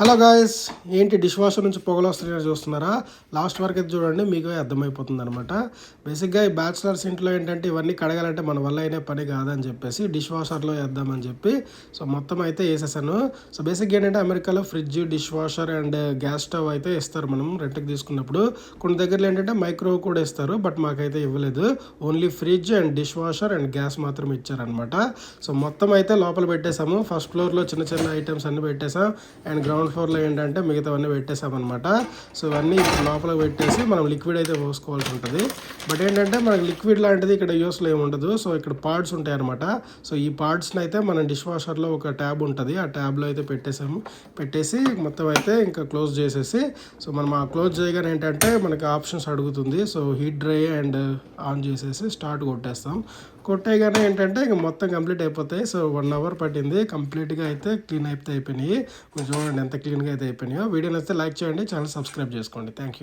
Hello guys ఏంటి dish washer నుంచి పొగలు వస్తున్నాయో చూస్తున్నారా? లాస్ట్ వరకు అయితే చూడండి మీకు అర్థమైపోతుంది అనమాట బేసిక్గా ఈ బ్యాచులర్స్ ఇంట్లో ఏంటంటే ఇవన్నీ కడగాలంటే మన వల్ల అయినా పని కాదని చెప్పేసి డిష్ వాషర్లో వేద్దామని చెప్పి సో మొత్తం అయితే వేసేసాను. సో బేసిక్గా ఏంటంటే అమెరికాలో fridge dish washer and gas stove అయితే ఇస్తారు మనం రెంట్కి తీసుకున్నప్పుడు. కొన్ని దగ్గరలో ఏంటంటే మైక్రో కూడా ఇస్తారు బట్ మాకైతే ఇవ్వలేదు. Only fridge and dish washer and gas మాత్రం ఇచ్చారనమాట సో మొత్తం అయితే లోపల పెట్టేసాము. ఫస్ట్ ఫ్లోర్లో చిన్న చిన్న ఐటమ్స్ అన్ని పెట్టేసాం. అండ్ గ్రౌండ్ ఫ్లోర్లో ఏంటంటే మిగతావన్నీ పెట్టేసామన్నమాట సో ఇవన్నీ ఇప్పుడు లోపల పెట్టేసి మనం లిక్విడ్ అయితే పోసుకోవాల్సి ఉంటుంది. బట్ ఏంటంటే మనకి లిక్విడ్ లాంటిది ఇక్కడ యూస్లో ఏమి ఉండదు. సో ఇక్కడ పార్ట్స్ ఉంటాయి అనమాట సో ఈ పార్ట్స్ని అయితే మనం డిష్ వాషర్లో ఒక ట్యాబ్ ఉంటుంది. ఆ ట్యాబ్లో అయితే పెట్టేసాము పెట్టేసి మొత్తం అయితే ఇంకా క్లోజ్ చేసేసి సో మనం ఆ క్లోజ్ చేయగానే ఏంటంటే మనకి ఆప్షన్స్ అడుగుతుంది. So heat dry and on చేసేసి స్టార్ట్ కొట్టేస్తాం. కొట్టేయగానే ఏంటంటే ఇంక మొత్తం కంప్లీట్ అయిపోతాయి. సో వన్ అవర్ పట్టింది. కంప్లీట్గా అయితే క్లీన్ అయితే అయిపోయినాయి. చూడండి ఎంత క్లీన్గా అయితే అయిపోయినాయో. వీడియో నచ్చితే లైక్ చేయండి ఛానల్ సబ్స్క్రైబ్ చేసుకోండి. Thank you.